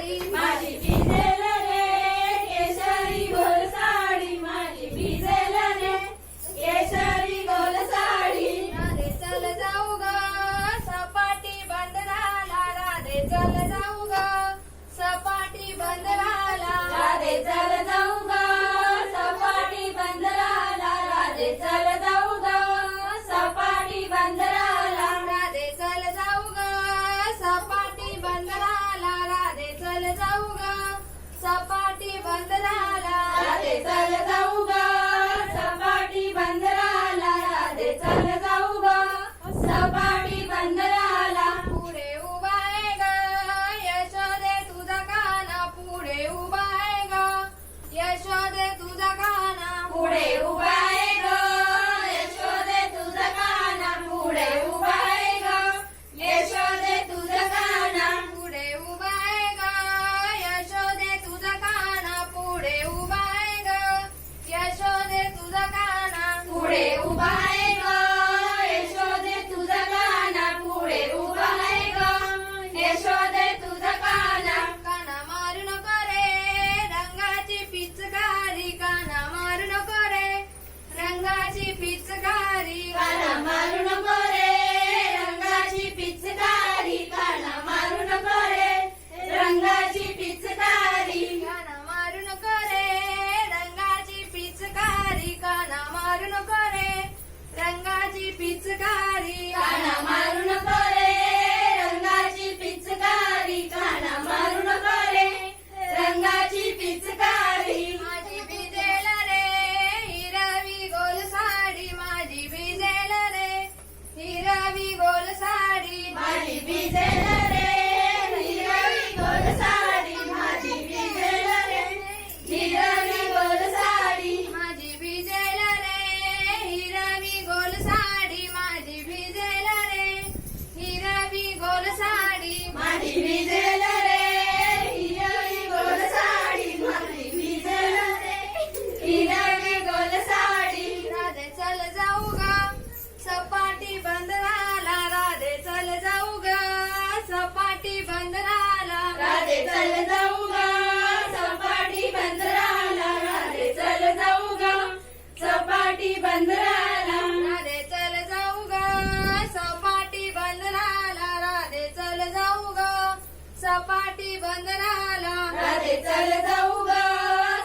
Maria. संस्कारी सपाटी बंदराला. अरे चल जाऊ गा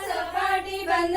सपाटी बंद